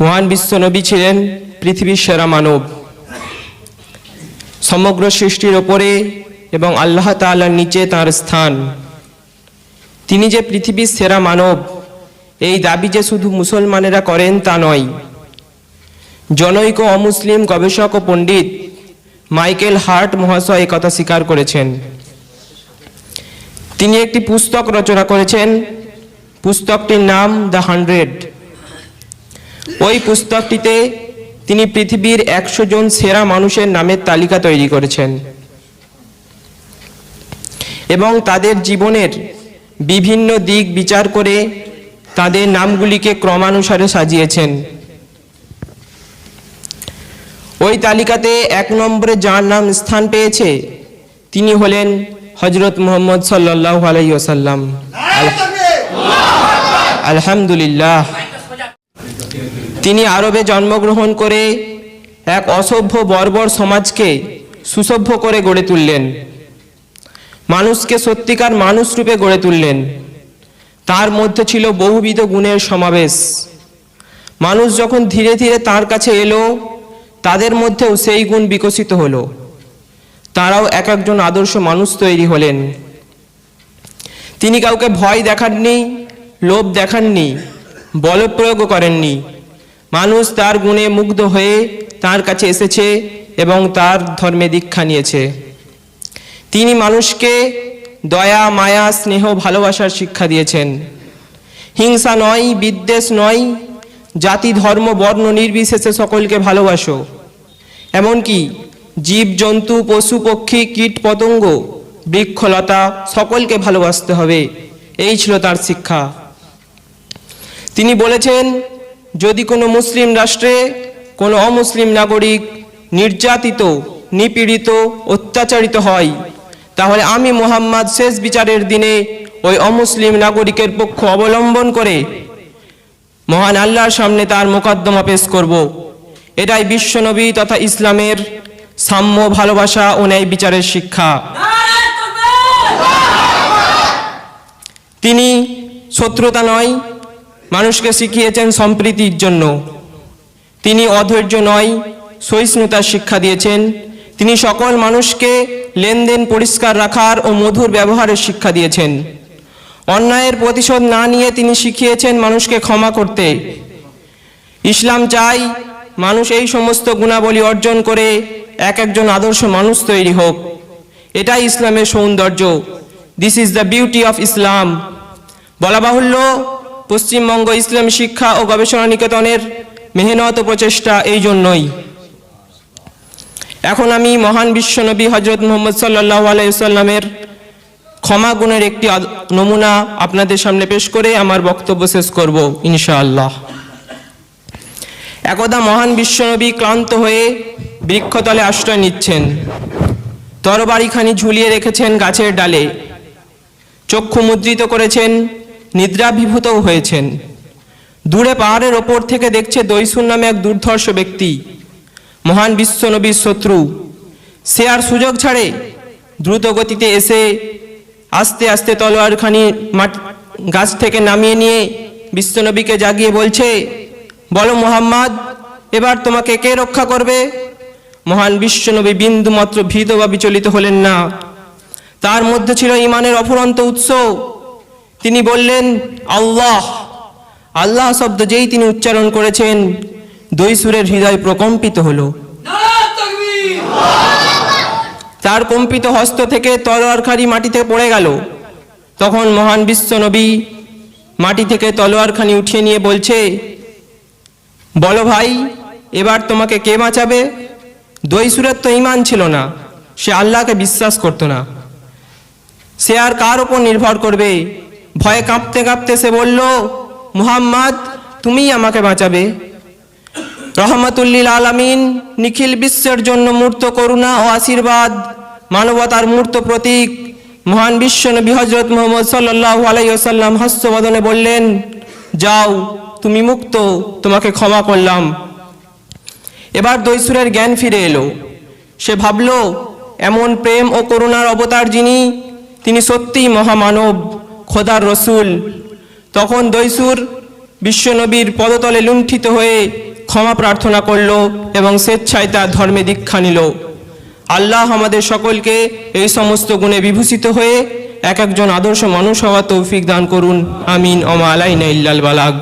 মহান বিশ্বনবী ছিলেন পৃথিবীর সেরা মানব। সমগ্র সৃষ্টির ওপরে এবং আল্লাহ তাআলার নিচে তার স্থান। তিনি যে পৃথিবীর সেরা মানব, এই দাবি যে শুধু মুসলমানেরা করেন তা নয়। জনৈক অমুসলিম গবেষক ও পণ্ডিত মাইকেল হার্ট মহাশয় কথা স্বীকার করেছেন। তিনি একটি পুস্তক রচনা করেছেন, পুস্তকটির নাম দ্য হান্ড্রেড। ওই পুস্তকটিতে তিনি পৃথিবীর একশো জন সেরা মানুষের নামের তালিকা তৈরি করেছেন। এবং তাদের জীবনের বিভিন্ন দিক বিচার করে তাদের নামগুলিকে ক্রমানুসারে সাজিয়েছেন। ওই তালিকাতে এক নম্বরে যার নাম স্থান পেয়েছে, তিনি হলেন হজরত মোহাম্মদ সাল্লাহ আলাইসাল্লাম আলহামদুলিল্লাহ। তিনি আরবে জন্মগ্রহণ করে এক অসভ্য বর্বর সমাজকে সুসভ্য করে গড়ে তুললেন। মানুষকে সত্যিকার মানুষ রূপে গড়ে তুললেন। তার মধ্যে ছিল বহুবিধ গুণের সমাবেশ। মানুষ যখন ধীরে ধীরে তার কাছে এলো, তাদের মধ্যেও সেই গুণ বিকশিত হলো। তারাও এক একজন আদর্শ মানুষ তৈরি হলেন। তিনি কাউকে ভয় দেখাননি, লোভ দেখাননি বলপ্রয়োগও করেননি। মানুষ তার গুণে মুগ্ধ হয়ে তার কাছে এসেছে এবং তার ধর্মে দীক্ষা নিয়েছে। তিনি মানুষকে দয়া, মায়া, স্নেহ, ভালোবাসার শিক্ষা দিয়েছেন। হিংসা নয়, বিদ্বেষ নয়, জাতি, ধর্ম, বর্ণ, নির্বিশেষে সকলকে ভালোবাসো। এমনকি জীব, জন্তু, পশু, পক্ষী, কীট, পতঙ্গ, বৃক্ষলতা সকলকে ভালোবাসতে হবে। এই ছিল তার শিক্ষা। তিনি বলেছেন যদি কোনো মুসলিম রাষ্ট্রে কোনো অমুসলিম নাগরিক নির্যাতিত নিপীড়িত অত্যাচারিত হয় তাহলে আমি মোহাম্মদ শেষ বিচারের দিনে ওই অমুসলিম নাগরিকের পক্ষ অবলম্বন করে মহান আল্লাহর সামনে তার মোকদ্দমা পেশ করব। এটাই বিশ্বনবী তথা ইসলামের সাম্য ভালোবাসা ও ন্যায় বিচারের শিক্ষা। তিনি শত্রুতা নয় মানুষকে শিখিয়েছেন সম্প্রীতির জন্য। তিনি অধৈর্য নয়, সহিষ্ণুতার শিক্ষা দিয়েছেন। তিনি সকল মানুষকে লেনদেন পরিষ্কার রাখার ও মধুর ব্যবহারের শিক্ষা দিয়েছেন। অন্যায়ের প্রতিশোধ না নিয়ে তিনি শিখিয়েছেন মানুষকে ক্ষমা করতে। ইসলাম চাই মানুষ এই সমস্ত গুণাবলী অর্জন করে এক একজন আদর্শ মানুষ তৈরি হোক। এটাই ইসলামের সৌন্দর্য। This is the beauty of Islam বলা বাহুল্য পশ্চিমবঙ্গ ইসলামী শিক্ষা ও গবেষণা নিকেতনের মেহনত প্রচেষ্টা এই জন্যই। এখন আমি মহান বিশ্বনবী হজরত মোহাম্মদ সাল্লাহ আলাইসাল্লামের ক্ষমা গুণের একটি নমুনা আপনাদের সামনে পেশ করে আমার বক্তব্য শেষ করব, ইনশাআল্লাহ। একদা মহান বিশ্বনবী ক্লান্ত হয়ে বৃক্ষতলে আশ্রয় নিচ্ছেন। তরবারিখানি ঝুলিয়ে রেখেছেন গাছের ডালে। চক্ষু মুদ্রিত করেছেন নিদ্রাভিভূতও হয়েছেন। দূরে পাহাড়ের ওপর থেকে দেখছে দৈসুর নামে এক দুর্ধর্ষ ব্যক্তি। মহান বিশ্বনবীর শত্রু। সে আর সুযোগ ছাড়ে। দ্রুত গতিতে এসে আস্তে আস্তে তলোয়ারখানি গাছ থেকে নামিয়ে নিয়ে বিশ্বনবীকে জাগিয়ে বলছে, বলো মোহাম্মদ, এবার তোমাকে কে রক্ষা করবে? মহান বিশ্বনবী বিন্দুমাত্র ভীত বা বিচলিত হলেন না। তার মধ্যে ছিল ইমানের অফুরন্ত উৎস। তিনি বললেন, আল্লাহ। আল্লাহ শব্দ যেই তিনি উচ্চারণ করেছেন, দুই সুরের হৃদয় প্রকম্পিত হলো। তার কম্পিত হস্ত থেকে তলোয়ারখানি মাটিতে পড়ে গেল। তখন মহান বিশ্বনবী মাটি থেকে তলোয়ারখানি উঠিয়ে নিয়ে বলছে, বলো ভাই, এবার তোমাকে কে বাঁচাবে? দৈসুরের তো ইমান ছিল না, সে আল্লাহকে বিশ্বাস করতো না। সে আর কার ওপর নির্ভর করবে? ভয়ে কাঁপতে কাঁপতে সে বলল, মুহাম্মদ, তুমিই আমাকে বাঁচাবে। রহমতুল্লিল আলামিন নিখিল বিশ্বের জন্য মূর্ত, করুণা ও আশীর্বাদ, মানবতার মূর্ত প্রতীক, মহান বিশ্ব নবী হজরত মোহাম্মদ সাল্লাহ আলাইসাল্লাম হাস্যবদনে বললেন, যাও, তুমি মুক্ত, তোমাকে ক্ষমা করলাম। এবার দৈসুরের জ্ঞান ফিরে এলো। সে ভাবল, এমন প্রেম ও করুণার অবতার যিনি, তিনি সত্যিই মহামানব। খোদার রসুল। তখন দৈসুর বিশ্বনবীর পদতলে লুণ্ঠিত হয়ে ক্ষমা প্রার্থনা করল এবং স্বেচ্ছায় তার ধর্মে দীক্ষা নিল। আল্লাহ আমাদের সকলকে এই সমস্ত গুণে বিভূষিত হয়ে এক একজন আদর্শ মানুষ হওয়া তৌফিক দান করুন। আমিন। অমা আলাইনা ইল্লাল বালাগ।